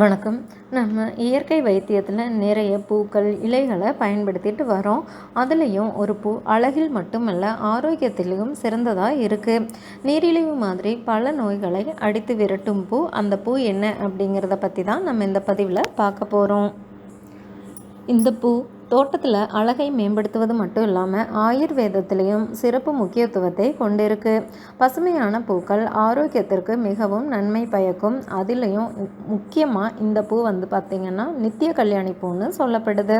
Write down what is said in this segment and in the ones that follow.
வணக்கம். நம்ம இயற்கை வைத்தியத்தில் நிறைய பூக்கள் இலைகளை பயன்படுத்திட்டு வரோம். அதுலேயும் ஒரு பூ அழகில் மட்டுமல்ல ஆரோக்கியத்திலையும் சிறந்ததாக இருக்குது நீரிழிவு மாதிரி பல நோய்களை அடித்து விரட்டும் பூ அந்த பூ என்ன அப்படிங்கிறத பற்றி தான் நம்ம இந்த பதிவில் பார்க்க போகிறோம் இந்த பூ தோட்டத்தில் அழகை மேம்படுத்துவது மட்டும் இல்லாமல் ஆயுர்வேதத்திலையும் சிறப்பு முக்கியத்துவத்தை கொண்டிருக்கு. பசுமையான பூக்கள் ஆரோக்கியத்திற்கு மிகவும் நன்மை பயக்கும். அதுலேயும் முக்கியமாக இந்த பூ வந்து பார்த்திங்கன்னா நித்திய கல்யாணி பூன்னு சொல்லப்படுது.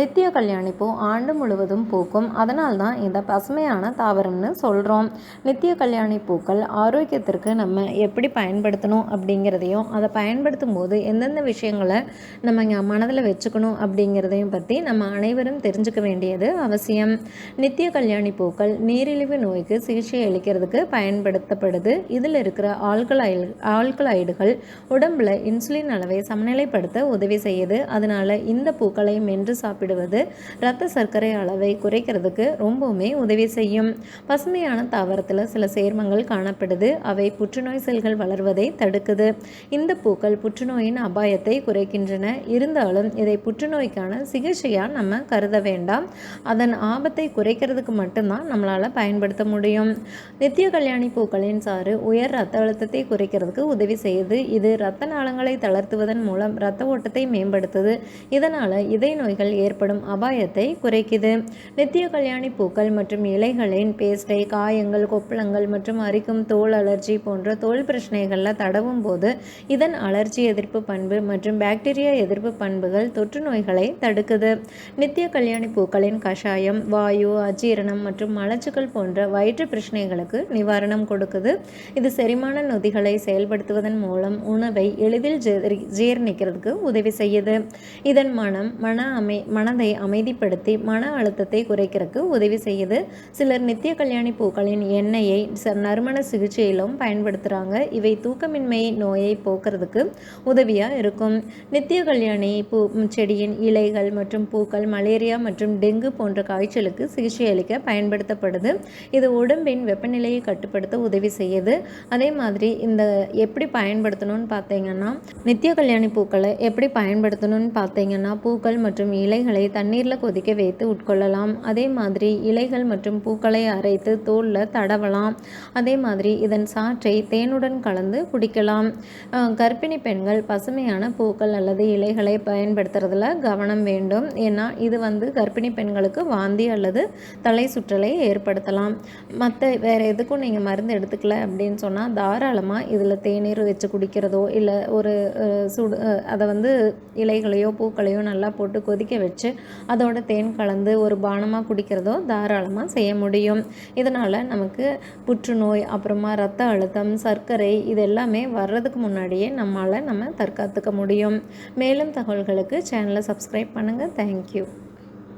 நித்திய கல்யாணி பூ ஆண்டு முழுவதும் பூக்கும். அதனால் தான் இதை பசுமையான தாவரம்னு சொல்கிறோம் நித்திய கல்யாணி பூக்கள் ஆரோக்கியத்திற்கு நம்ம எப்படி பயன்படுத்தணும் அப்படிங்கிறதையும் அதை பயன்படுத்தும் போது எந்தெந்த விஷயங்களை நம்ம மனதில் வச்சுக்கணும் அப்படிங்கிறதையும் பற்றி நம்ம அனைவரும் தெரிஞ்சுக்க வேண்டியது அவசியம். நித்திய கல்யாணி பூக்கள் நீரிழிவு நோய்க்கு சிகிச்சை அளிக்கிறதுக்கு பயன்படுத்தப்படுது. இதில் இருக்கிற ஆல்கலாய் ஆல்கலாய்டுகள் உடம்புல இன்சுலின் அளவை சமநிலைப்படுத்த உதவி செய்யுது. அதனால இந்த பூக்களை மென்று சாப்பிடுவது இரத்த சர்க்கரை அளவை குறைக்கிறதுக்கு ரொம்பவுமே உதவி செய்யும். பசுமையான தாவரத்தில் சில சேர்மங்கள் காணப்படுது. அவை புற்றுநோய் செல்கள் வளர்வதை தடுக்குது. இந்த பூக்கள் புற்றுநோயின் அபாயத்தை குறைக்கின்றன. இருந்தாலும் இதை புற்றுநோய்க்கான சிகிச்சையாக நம்ம கருத வேண்டாம். அதன் ஆபத்தை குறைக்கிறதுக்கு மட்டும்தான் நம்மளால் பயன்படுத்த முடியும். நித்திய கல்யாணி பூக்களின் சாறு உயர் ரத்த அழுத்தத்தை குறைக்கிறதுக்கு உதவி செய்யுது. இது இரத்த நாளங்களை தளர்த்துவதன் மூலம் இரத்த ஓட்டத்தை மேம்படுத்துது. இதனால் இதய நோய்கள் ஏற்படும் அபாயத்தை குறைக்குது. நித்திய கல்யாணி பூக்கள் மற்றும் இலைகளின் பேஸ்டை காயங்கள் கொப்பளங்கள் மற்றும் அரிக்கும் தோல் அலர்ஜி போன்ற தோல் பிரச்சனைகளில் தடவும் போது இதன் அலர்ஜி எதிர்ப்பு பண்பு மற்றும் பாக்டீரியா எதிர்ப்பு பண்புகள் தொற்று நோய்களை தடுக்குது. நித்திய கல்யாணி பூக்களின் கஷாயம் வாயு அஜீரணம் மற்றும் மலச்சுக்கள் போன்ற வயிற்று பிரச்சனைகளுக்கு நிவாரணம் கொடுக்குது. இது செரிமான நொதிகளை செயல்படுத்துவதன் மூலம் உணவை எளிதில் ஜீர்ணிக்கிறதுக்கு உதவி செய்யுது. இதன் மனம் மன அமை மனதை அமைதிப்படுத்தி மன அழுத்தத்தை குறைக்கிறதுக்கு உதவி செய்யுது. சிலர் நித்திய கல்யாணி பூக்களின் எண்ணெயை நறுமண சிகிச்சையிலும் பயன்படுத்துகிறாங்க இவை தூக்கமின்மை நோயை போக்குறதுக்கு உதவியாக இருக்கும். நித்திய கல்யாணி பூ செடியின் இலைகள் மற்றும் பூக்கள் பூக்கள் மலேரியா மற்றும் டெங்கு போன்ற காய்ச்சலுக்கு சிகிச்சை அளிக்க பயன்படுத்தப்படுது. இது உடம்பின் வெப்பநிலையை கட்டுப்படுத்த உதவி செய்யுது. அதே மாதிரி இந்த எப்படி பயன்படுத்தணும்னு பார்த்தீங்கன்னா நித்திய கல்யாணி பூக்களை எப்படி பயன்படுத்தணும்னு பார்த்தீங்கன்னா பூக்கள் மற்றும் இலைகளை தண்ணீரில் கொதிக்க வைத்து உட்கொள்ளலாம். அதே மாதிரி இலைகள் மற்றும் பூக்களை அரைத்து தோலில் தடவலாம். அதே மாதிரி இதன் சாற்றை தேனுடன் கலந்து குடிக்கலாம். கர்ப்பிணி பெண்கள் பசுமையான பூக்கள் அல்லது இலைகளை பயன்படுத்துறதுல கவனம் வேண்டும். ஏன்னா அப்படின்னா இது வந்து கர்ப்பிணி பெண்களுக்கு வாந்தி அல்லது தலை சுற்றலை ஏற்படுத்தலாம். மற்ற வேறு எதுக்கும் நீங்கள் மருந்து எடுத்துக்கல அப்படின்னு சொன்னால் தாராளமாக இதில் தேநீர் வச்சு குடிக்கிறதோ இல்லை ஒரு சுடு அதை வந்து இலைகளையோ பூக்களையோ நல்லா போட்டு கொதிக்க வச்சு அதோட தேன் கலந்து ஒரு பானமாக குடிக்கிறதோ தாராளமாக செய்ய முடியும். இதனால் நமக்கு புற்றுநோய் அப்புறமா ரத்த அழுத்தம் சர்க்கரை இது எல்லாமே வர்றதுக்கு முன்னாடியே நம்மளால் நம்ம தற்காத்துக்க முடியும். மேலும் தகவல்களுக்கு சேனலை சப்ஸ்கிரைப் பண்ணுங்கள் தேங்க்யூ you